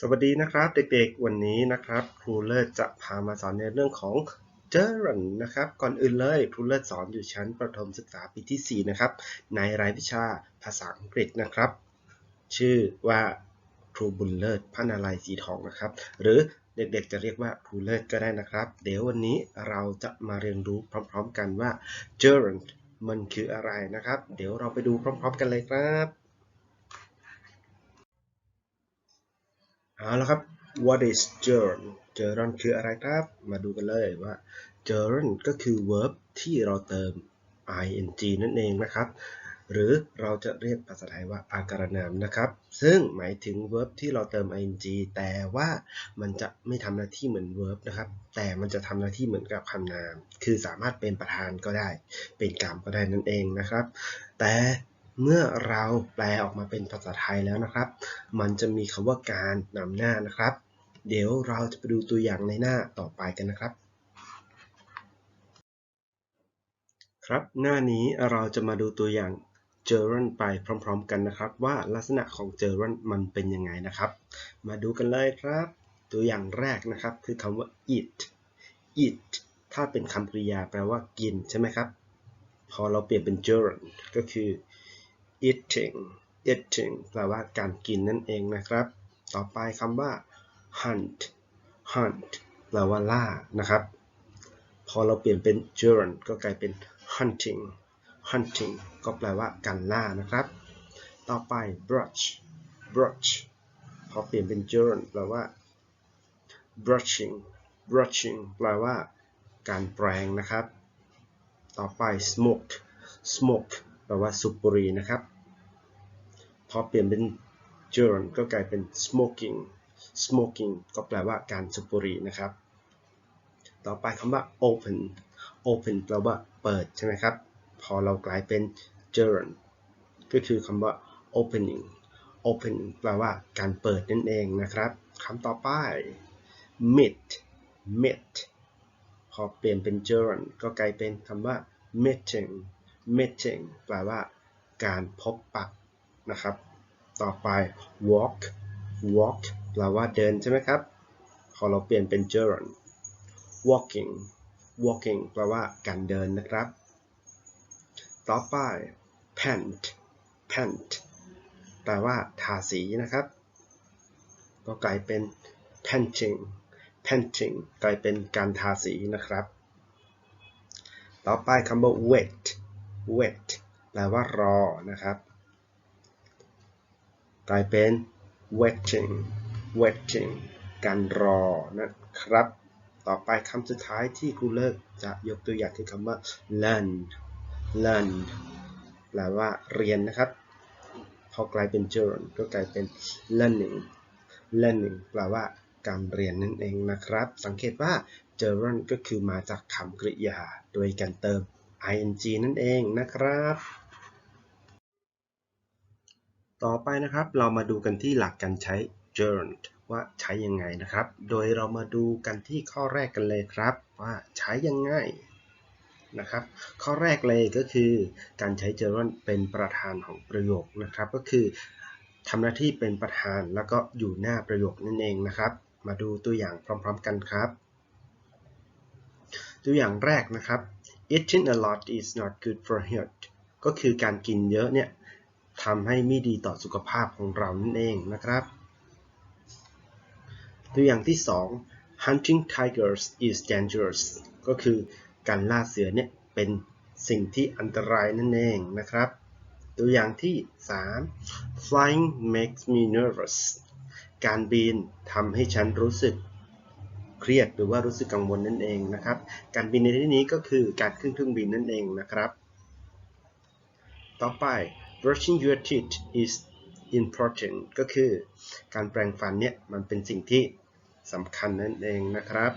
สวัสดีนะครับเด็กๆวันนี้นะครับครูเลิศจะพามาสอนในเรื่องของ gerund นะครับก่อนอื่นเลยครูเลิศสอนอยู่ชั้นประถมศึกษาปีที่ 4 นะครับ ในรายวิชาภาษาอังกฤษนะครับ ชื่อว่าครูบุญเลิศพนาลัยสีทองนะครับ หรือเด็กๆจะเรียกว่าครูเลิศก็ได้นะครับ เดี๋ยววันนี้เราจะมาเรียนรู้พร้อมๆกันว่า gerund มันคืออะไรนะครับ เดี๋ยวเราไปดูพร้อม ๆ กันเลยครับ เอาละครับ what is gerund gerund คืออะไรครับ มาดูกันเลยว่า gerund ก็คือ verb ที่เราเติม ing นั่นเองนะครับ หรือเราจะเรียกภาษาไทยว่าอาการนามนะครับ ซึ่งหมายถึง verb ที่เราเติม ing แต่ว่ามันจะไม่ทำหน้าที่เหมือน verb นะครับ แต่มันจะทำหน้าที่เหมือนกับคำนาม คือสามารถเป็นประธานก็ได้ เป็นกรรมก็ได้นั่นเองนะครับ แต่ เมื่อเราแปลออกมาเป็นภาษาไทยแล้วนะครับ มันจะมีคำว่าการนำหน้านะครับ เดี๋ยวเราจะไปดูตัวอย่างในหน้าต่อไปกันนะครับ ครับหน้านี้เราจะมาดูตัวอย่าง gerund ไปพร้อม ๆ กันนะครับ ว่าลักษณะของ gerund มันเป็นยังไงนะครับ มาดูกันเลยครับ ตัวอย่างแรกนะครับคือคำว่า eat eat ถ้าเป็นคำกริยาแปลว่ากินใช่ไหมครับ พอเราเปลี่ยนเป็น gerund ก็คือ eating eating แปลว่าการกินนั่นเองนะครับ ต่อไปคำว่า hunt hunt แปลว่าล่านะครับ พอเราเปลี่ยนเป็น gerund ก็กลายเป็น hunting hunting ก็แปลว่าการล่านะครับ ต่อไป brush brush พอเปลี่ยนเป็น gerund แปลว่า brushing brushing แปลว่าการแปรงนะครับ ต่อไป smoke smoke แปลว่าสูบบุหรี่นะครับ อเปลี่ยนเป็น gerund ก็กลายเป็น smoking smoking ก็แปลว่าการสูบบุหรี่นะครับ ต่อไปคำว่า open open แปลว่าเปิดใช่ไหมครับ พอเรากลายเป็น gerund ก็คือคำว่า opening open แปลว่าการเปิดนั่นเองนะครับคำต่อไป meet meet พอเปลี่ยนเป็น gerund ก็กลายเป็นคำว่า meeting meeting แปลว่าการพบปะ นะครับ ต่อไป walk walk แปลว่าเดินใช่ไหมครับ พอเราเปลี่ยนเป็น gerund walking walking แปลว่าการเดินนะครับ ต่อไป paint paint แปลว่าทาสีนะครับ ก็กลายเป็น painting painting กลายเป็นการทาสีนะครับ ต่อไปคำว่า wait wait แปลว่ารอนะครับ กลายเป็น waiting waiting การรอนะครับ ต่อไปคำสุดท้ายที่ครูเลิกจะยกตัวอย่างคือคำว่า learn learn แปลว่าเรียนนะครับ พอกลายเป็น gerund ก็กลายเป็น learning learning แปลว่าการเรียนนั่นเองนะครับ สังเกตว่า gerund ก็คือมาจากคำกริยา โดยการเติม ing นั่นเองนะครับ ต่อไปนะครับเรามาดูกันที่หลักการใช้ gerund ว่าใช้ยังไงนะครับ โดยเรามาดูกันที่ข้อแรกกันเลยครับ ว่าใช้ยังไงนะครับ ข้อแรกเลยก็คือ การใช้ gerund เป็นประธานของประโยคนะครับ ก็คือทำหน้าที่เป็นประธานแล้วก็อยู่หน้าประโยคนั่นเองนะครับ มาดูตัวอย่างพร้อมๆกันครับ ตัวอย่างแรกนะครับ eating a lot is not good for health ก็คือการกินเยอะเนี่ย ทำให้ไม่ดีต่อสุขภาพของเรานั่นเองนะครับ ตัวอย่างที่ 2 hunting tigers is dangerous ก็คือการล่าเสือเนี่ยเป็นสิ่งที่อันตรายนั่นเองนะครับ ตัวอย่างที่ 3 flying makes me nervous การบินทำให้ฉันรู้สึกเครียดหรือว่ารู้สึกกังวลนั่นเองนะครับ การบินในที่นี้ก็คือการขึ้นเครื่องบินนั่นเองนะครับ ต่อไป brushing your teeth is important ก็คือการแปรงฟันเนี่ยมันเป็นสิ่งที่สำคัญนั่นเองนะครับ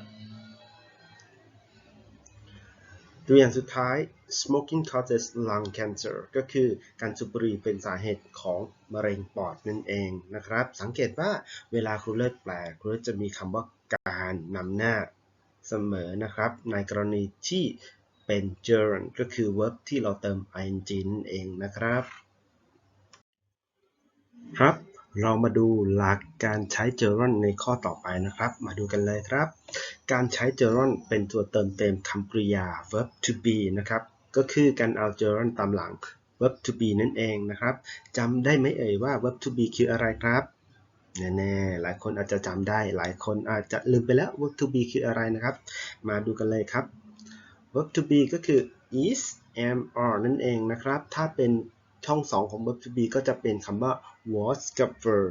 ตัวอย่างสุดท้าย smoking causes lung cancer ก็คือการสูบบุหรี่เป็นสาเหตุของมะเร็งปอดนั่นเองนะครับ สังเกตว่าเวลาครูเลิศแปลครูเลิศจะมีคำว่าการนำหน้าเสมอนะครับ ในกรณีที่เป็น gerund ก็คือ verb ที่เราเติม ing นั่นเองนะครับ ครับ เรามาดูหลักการใช้ gerund ในข้อต่อไปนะครับ มาดูกันเลยครับ การใช้ gerund เป็นตัวเติมเต็มคำกริยา verb to be นะครับ ก็คือการเอา gerund ตามหลัง verb to be นั่นเองนะครับจำได้ไหมเอ่ยว่า verb to be คืออะไรครับแน่ๆ หลายคนอาจจะจำได้ หลายคนอาจจะลืมไปแล้ว verb to be คืออะไรนะครับ มาดูกันเลยครับ verb to be ก็คือ is am are นั่นเองนะครับ ถ้าเป็น ช่อง 2 ของ verb to be ก็จะเป็นคำว่า was กับ were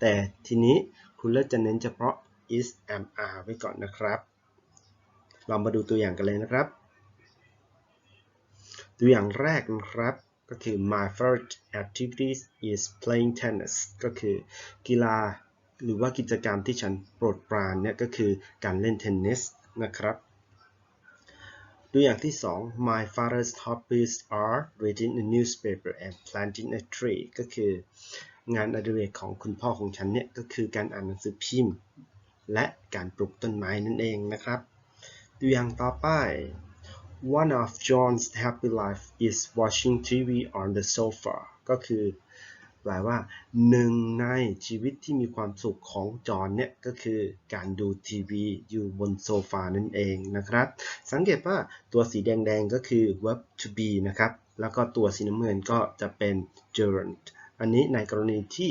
แต่ทีนี้ครูเลิศจะเน้นเฉพาะ is am are ไว้ก่อนนะครับ เรามาดูตัวอย่างกันเลยนะครับ ตัวอย่างแรกนะครับก็คือ my favorite activities is playing tennis ก็คือกีฬาหรือว่ากิจกรรมที่ฉันโปรดปรานเนี่ยก็คือการเล่นเทนนิสนะครับ ตัวอย่างที่ 2 My father's hobbies are reading a newspaper and planting a tree ก็คืองานอดิเรกของคุณพ่อของฉันเนี่ยก็คือการอ่านหนังสือพิมพ์ และการปลูกต้นไม้นั่นเองนะครับ ตัวอย่างต่อไป One of John's happy life is watching TV on the sofa ก็คือ แปลว่าหนึ่งในชีวิตที่มีความสุขของจอนเนี่ยก็คือการดูทีวีอยู่บนโซฟานั่นเองนะครับ สังเกตว่าตัวสีแดงๆก็คือ verb to be นะครับ แล้วก็ตัวสีน้ำเงินก็จะเป็น gerund อันนี้ในกรณีที่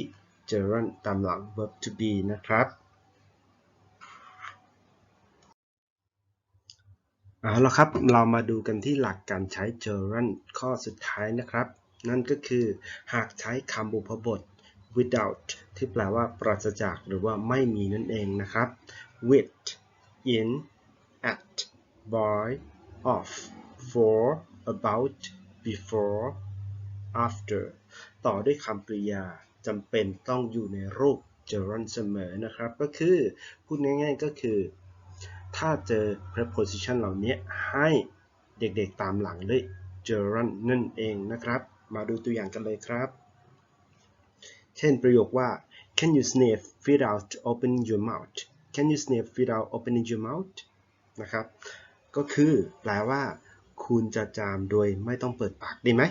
gerund ตามหลัง verb to be นะครับเอาละครับ เรามาดูกันที่หลักการใช้ gerund ข้อสุดท้ายนะครับ นั่นก็คือหากใช้คำบุพบท without ที่แปลว่าปราศจากหรือว่าไม่มีนั่นเองนะครับ with in at by of for about before after ต่อด้วยคำกริยาจำเป็นต้องอยู่ในรูป gerund เสมอนะครับ ก็คือพูดง่ายๆก็คือ ถ้าเจอ preposition เหล่านี้ให้เด็กๆตามหลังด้วย gerund นั่นเองนะครับ มาดูตัวอย่างกันเลยครับ เช่นประโยคว่า Can you sniff without opening your mouth Can you sniff without opening your mouth นะครับ ก็คือแปลว่า คุณจะจามโดยไม่ต้องเปิดปากได้ไหม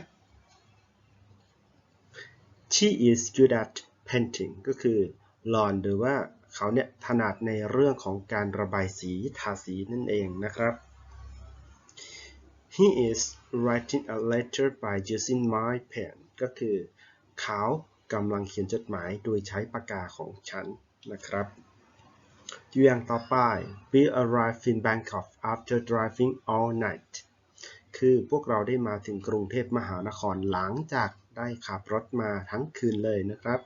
She is good at painting ก็คือหลอนหรือว่าเขาเนี่ยถนัดในเรื่องของการระบายสีทาสีนั่นเองนะครับ He is writing a letter by using my pen ก็คือเขากำลังเขียนจดหมายโดยใช้ปากกาของฉันนะครับตัวอย่างต่อไป We arrived in Bangkok after driving all night คือพวกเราได้มาถึงกรุงเทพมหานครหลังจากได้ขับรถมาทั้งคืนเลยนะครับ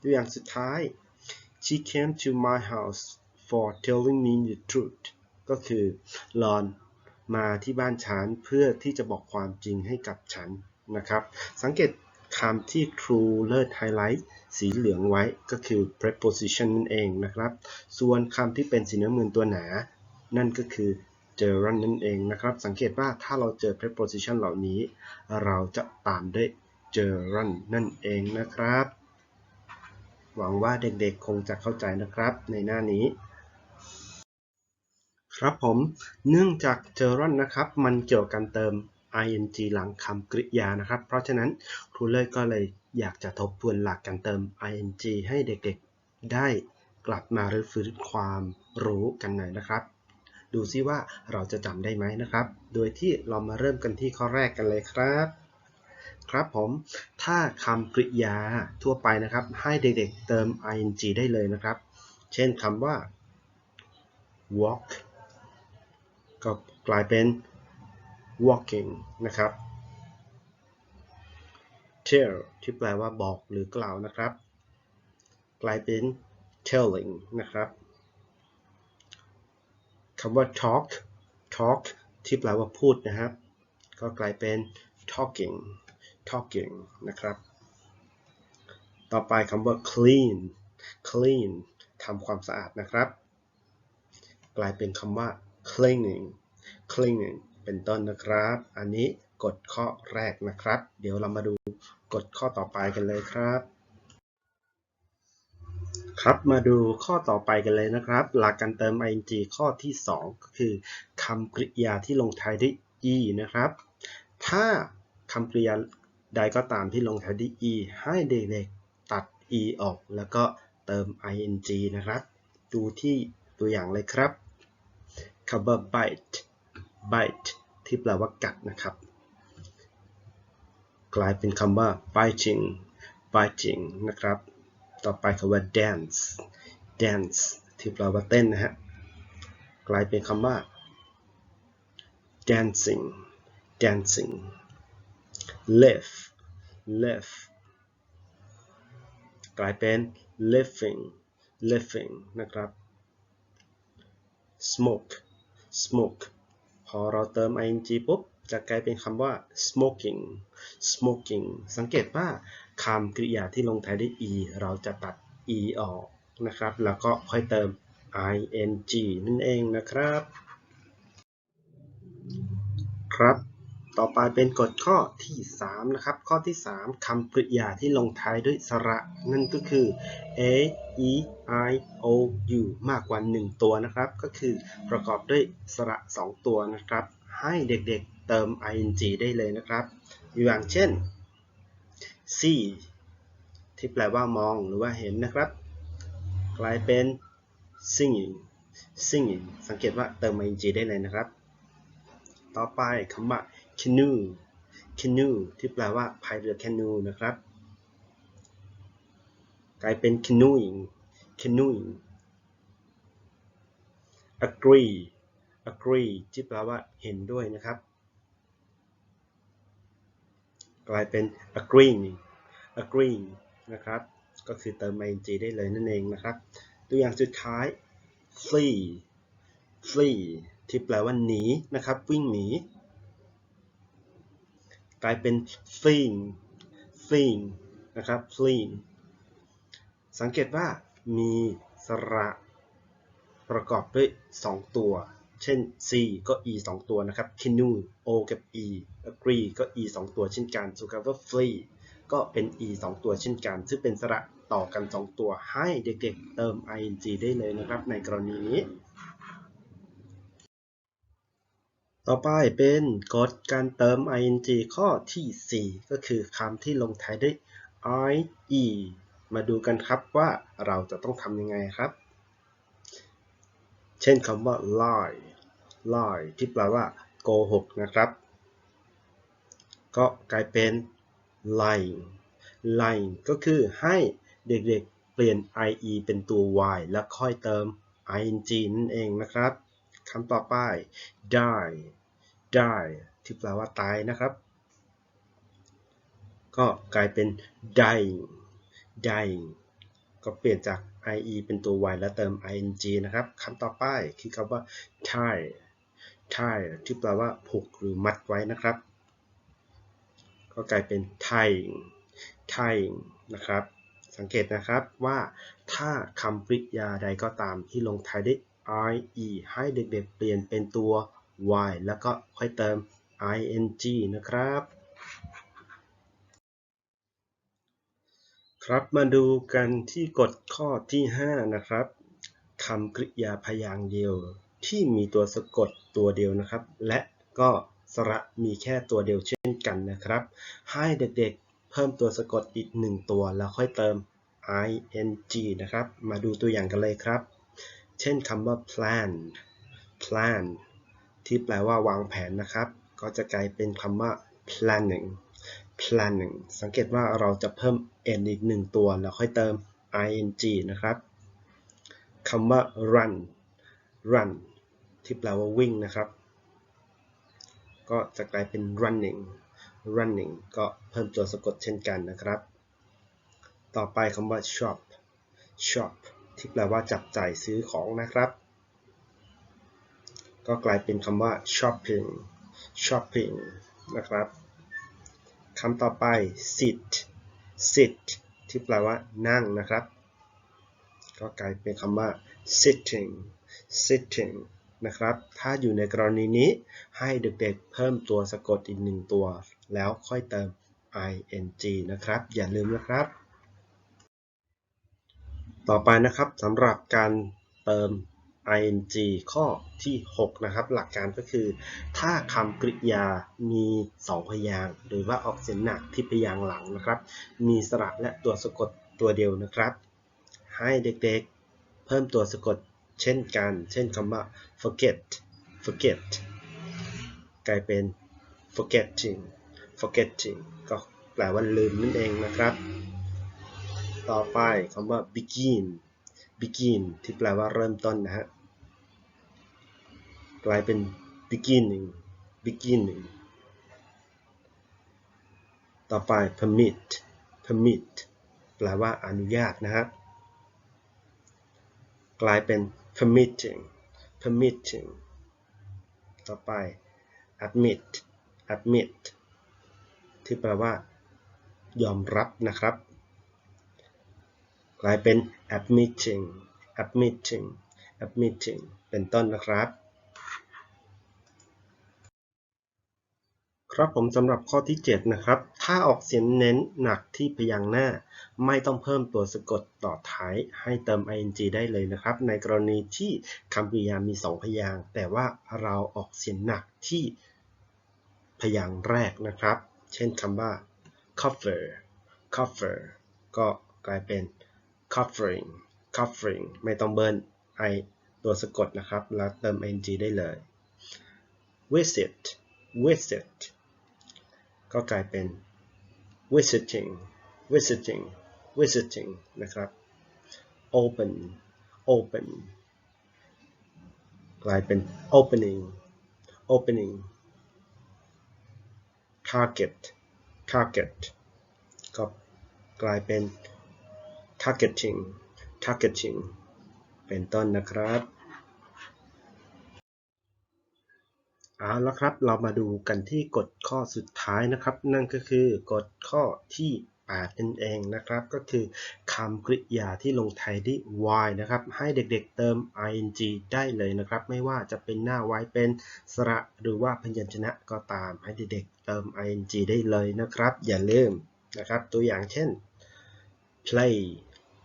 ตัวอย่างสุดท้าย She came to my house for telling me the truth ก็คือหลอน มาที่บ้านฉันเพื่อที่จะบอกความจริงให้กับฉันนะครับ สังเกตคำที่ครูเลิศไฮไลท์สีเหลืองไว้ก็คือ preposition นั่นเองนะครับ ส่วนคำที่เป็นสีน้ำเงินตัวหนา นั่นก็คือ gerund นั่นเองนะครับ สังเกตว่าถ้าเราเจอ preposition เหล่านี้ เราจะตามด้วย gerund นั่นเองนะครับ หวังว่าเด็กๆคงจะเข้าใจนะครับในหน้านี้ ครับผม เนื่องจาก gerund นะครับ มันเกี่ยวกับการเติม ing หลังคำกริยานะครับ เพราะฉะนั้นครูเลิศก็เลยอยากจะทบทวนหลักการเติม ing ให้เด็กๆ ได้กลับมารื้อฟื้นความรู้กันหน่อยนะครับ ดูซิว่าเราจะจำได้ไหมนะครับ โดยที่เรามาเริ่มกันที่ข้อแรกกันเลยครับ ครับผม ถ้าคำกริยาทั่วไปนะครับ ให้เด็กๆเติม ing ได้เลยนะครับ เช่นคำว่า walk ก็กลายเป็น walking นะครับ tell ที่แปลว่าบอกหรือกล่าวนะครับ กลายเป็น telling นะครับคำว่า talk talk ที่แปลว่าพูดนะครับ ก็กลายเป็น talking talking นะครับ ต่อไปคำว่า clean clean ทำความสะอาดนะครับ กลายเป็นคำว่า cleaning cleaning เป็นต้นนะครับ อันนี้กฎข้อแรกนะครับ เดี๋ยวเรามาดูกฎข้อต่อไปกันเลยครับ ครับมาดูข้อต่อไปกันเลยนะครับ หลักการเติม ing ข้อที่ 2 ก็คือคำกริยาที่ลงท้ายด้วย e นะครับ ถ้าคำกริยาใดก็ตามที่ลงท้ายด้วย e ให้เด็กๆตัด e ออกแล้วก็เติม ing นะครับ ดูที่ตัวอย่างเลยครับ คำว่า bite bite ที่แปลว่ากัดนะครับ กลายเป็นคำว่า biting biting นะครับ ต่อไปคำว่า dance dance ที่แปลว่าเต้นนะฮะ กลายเป็นคำว่า dancing dancing live live กลายเป็น living living นะครับ smoke smoke พอเราเติม ing ปุ๊บ จะกลายเป็นคำว่า smoking smoking สังเกตว่าคำกริยาที่ลงท้ายด้วย e เราจะตัด e ออกนะครับ แล้วก็ค่อยเติม ing นั่นเองนะครับ ครับ ต่อไปเป็นกฎข้อที่ 3 นะครับ ข้อที่ 3คำกริยาที่ลงท้ายด้วยสระ นั่นก็คือ a e i o u มากกว่า 1 ตัวนะครับ ก็คือประกอบด้วยสระ 2 ตัวนะครับ ให้เด็กๆเติม ing ได้เลยนะครับ อย่างเช่น see ที่แปลว่ามองหรือว่าเห็นนะครับ กลายเป็น singing singing สังเกตว่าเติม ing ได้เลยนะครับ ต่อไปคำว่า canoe canoe ที่แปลว่าพายเรือ canoe นะครับ กลายเป็น canoeing canoeing agree agree ที่แปลว่าเห็นด้วยนะครับ กลายเป็น agreeing agreeing นะครับ ก็คือเติม ing ได้เลยนั่นเองนะครับ ตัวอย่างสุดท้าย flee flee ที่แปลว่าหนีนะครับ วิ่งหนี กลายเป็น fleeing fleeing นะครับ fleeing สังเกตว่ามีสระประกอบด้วย 2 ตัว เช่น c ก็ e 2 ตัวนะครับ canoe o กับ e agree ก็ e 2 ตัวเช่นกันส่วนคำว่า flee ก็เป็น e 2 ตัวเช่นกัน ซึ่งเป็นสระต่อกัน 2 ตัวให้เด็กๆเติม ing ได้เลยนะครับในกรณีนี้ ต่อไปเป็นกฎการเติม ing ข้อที่ 4 ก็คือคำที่ลงท้ายด้วย ie มาดูกันครับว่าเราจะต้องทำยังไงครับ เช่นคำว่า lie lie ที่แปลว่าโกหกนะครับ ก็กลายเป็น lying lying ก็คือให้เด็กๆเปลี่ยน ie เป็นตัว y แล้วค่อยเติม ing นั่นเองนะครับคำต่อไป die die ที่แปลว่าตายนะครับ ก็กลายเป็น dying dying ก็เปลี่ยนจาก ie เป็นตัว y แล้วเติม ing นะครับคำต่อไปคือคำว่า tie tie ที่แปลว่าผูกหรือมัดไว้นะครับ ก็กลายเป็น tying tying นะครับ สังเกตนะครับว่าถ้าคำกริยาใดก็ตามที่ลงท้ายด้วย ie ให้เด็กๆเปลี่ยนเป็นตัว y แล้วก็ค่อยเติม ing นะครับ ครับมาดูกันที่กฎข้อที่ 5 นะครับคำกริยาพยางค์เดียวที่มีตัวสะกดตัวเดียวนะครับ และก็สระมีแค่ตัวเดียวเช่นกันนะครับ ให้เด็กๆเพิ่มตัวสะกดอีกหนึ่งตัวแล้วค่อยเติม ing นะครับ มาดูตัวอย่างกันเลยครับ เช่นคำว่า plan plan ที่แปลว่าวางแผนนะครับ ก็จะกลายเป็นคำว่า planning planning สังเกตว่าเราจะเพิ่ม n อีกหนึ่งตัวแล้วค่อยเติม ing นะครับคำว่า run run ที่แปลว่าวิ่งนะครับ ก็จะกลายเป็น running running ก็เพิ่มตัวสะกดเช่นกันนะครับ ต่อไปคำว่า shop shop ที่แปลว่าจับจ่ายซื้อของนะครับ ก็กลายเป็นคำว่า shopping shopping นะครับคำต่อไป sit sit ที่แปลว่านั่งนะครับ ก็กลายเป็นคำว่า sitting sitting นะครับ ถ้าอยู่ในกรณีนี้ให้เด็กๆเพิ่มตัวสะกดอีกหนึ่งตัว แล้วค่อยเติม ing นะครับ อย่าลืมนะครับ ต่อไปนะครับสำหรับการเติม ing ข้อที่ 6 นะครับ หลักการก็คือ ถ้าคำกริยามี 2 พยางค์หรือว่าออกเสียงหนักที่พยางหลังนะครับ มีสระและตัวสะกดตัวเดียวนะครับ ให้เด็กๆ เพิ่มตัวสะกดเช่นกัน เช่นคำว่า forget forget กลายเป็น forgetting forgetting ก็แปลว่าลืมนั่นเองนะครับ ต่อไปคำว่า begin begin ที่แปลว่าเริ่มต้นนะฮะ ลายเป็น beginning beginning ต่อไป permit permit แปลว่าอนุญาตนะฮะกลายเป็น permitting permitting ต่อไป admit admit ที่แปลว่า ยอมรับนะครับ กลายเป็น admitting admitting admitting เป็นต้นนะครับ ครับผมสำหรับข้อที่ 7 นะครับ ถ้าออกเสียงเน้นหนักที่พยางค์หน้า ไม่ต้องเพิ่มตัวสะกดต่อท้ายให้เติม ing ได้เลยนะครับ ในกรณีที่คำกริยามี 2 พยางค์แต่ว่าเราออกเสียงหนักที่พยางค์แรกนะครับ เช่นคำว่า cover cover ก็กลายเป็น covering covering ไม่ต้องเบิร์น i ตัวสะกดนะครับ แล้วเติม ing ได้เลย visit visit ก็กลายเป็น visiting visiting visiting นะครับ open open กลายเป็น opening opening target target ก็กลายเป็น targeting targeting เป็นต้นนะครับ เอาละครับ เรามาดูกันที่กฎข้อสุดท้ายนะครับ นั่นก็คือกฎข้อที่8นั่นเองนะครับ ก็คือคำกริยาที่ลงท้ายด้วย y นะครับ ให้เด็กๆเติม ing ได้เลยนะครับ ไม่ว่าจะเป็นหน้า y เป็นสระหรือว่าพยัญชนะก็ตามให้เด็กๆเติม ing ได้เลยนะครับ อย่าลืมนะครับ ตัวอย่างเช่น play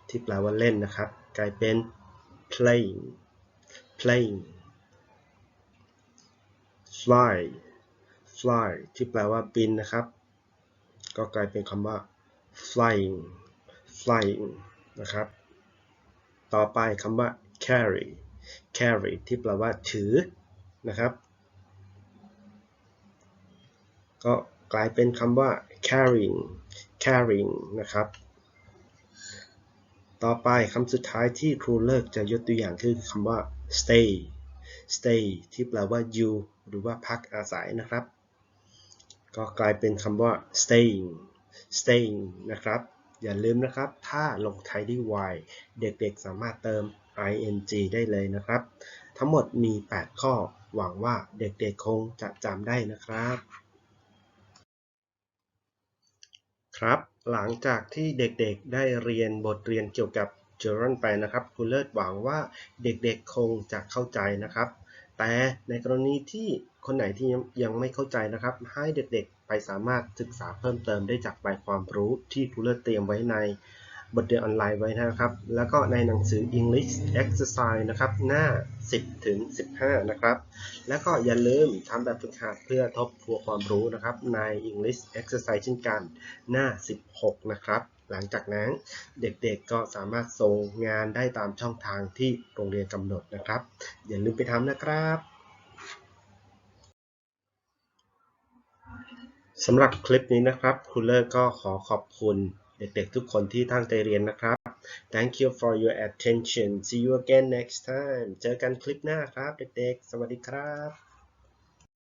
ที่แปลว่าเล่นนะครับ กลายเป็น playing playing fly fly ที่แปลว่าบินนะครับ ก็กลายเป็นคำว่า flying flying นะครับ ต่อไปคำว่า carry carry ที่แปลว่าถือนะครับ ก็กลายเป็นคำว่า carrying carrying นะครับ ต่อไปคำสุดท้ายที่ครูเลิกจะยกตัวอย่างคือคำว่า stay stay ที่แปลว่าอยู่ หรือว่าพักอาศัยนะครับ ก็กลายเป็นคำว่า staying staying นะครับ อย่าลืมนะครับ ถ้าลงท้ายด้วย y เด็กๆสามารถเติม ing ได้เลยนะครับ ทั้งหมดมี 8 ข้อ หวังว่าเด็กๆคงจะจำได้นะครับ ครับ หลังจากที่เด็กๆได้เรียนบทเรียนเกี่ยวกับ German ไปนะครับครูเลิศหวังว่าเด็กๆคงจะเข้าใจนะครับ แต่ในกรณีที่คนไหนที่ยังไม่เข้าใจนะครับ ให้เด็กๆไปสามารถศึกษาเพิ่มเติมได้จากใบความรู้ที่ครูเลิศเตรียมไว้ในบทเรียนออนไลน์ไว้นะครับ แล้วก็ในหนังสือ English Exercise นะครับ หน้า 10 ถึง 15 นะครับ แล้วก็อย่าลืมทำแบบฝึกหัดเพื่อทบทวนความรู้นะครับ ใน English Exercise เช่นกัน หน้า 16 นะครับ หลังจากนั้นเด็กๆก็สามารถส่งงานได้ตามช่องทางที่โรงเรียนกำหนดนะครับ อย่าลืมไปทำนะครับสำหรับคลิปนี้นะครับครูเลอร์ก็ขอขอบคุณเด็กๆทุกคนที่ตั้งใจเรียนนะครับ Thank you for your attention see you again next time เจอกันคลิปหน้าครับเด็กๆ สวัสดีครับ